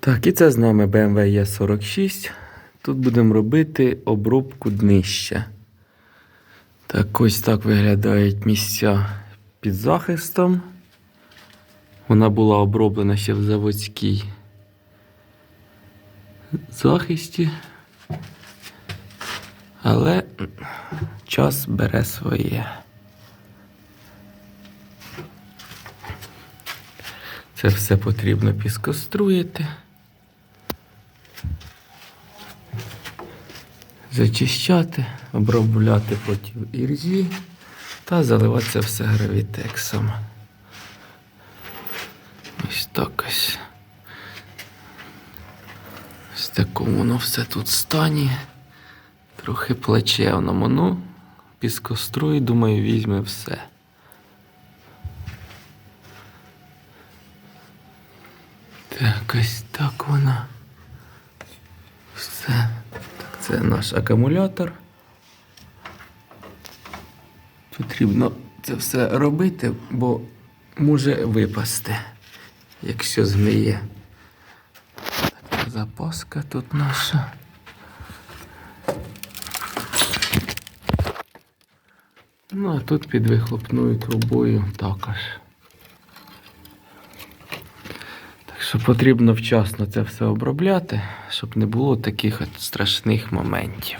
Так, і це з нами BMW E46. Тут будемо робити обробку днища. Так, ось так виглядають місця під захистом. Вона була оброблена ще в заводській захисті. Але час бере своє. Це все потрібно піскоструїти. Зачищати, обробляти проти іржі та заливати це все гравітексом. Ось так ось. Ось такому воно все тут стані. Трохи плачевному. Ну, піскострой, думаю, візьме все. Так, ось так вона. Це наш акумулятор. Потрібно це все робити, бо може випасти, якщо змиє. Запаска тут наша. Ну, а тут під вихлопною трубою також. Так що потрібно вчасно це все обробляти, щоб не було таких от страшних моментів.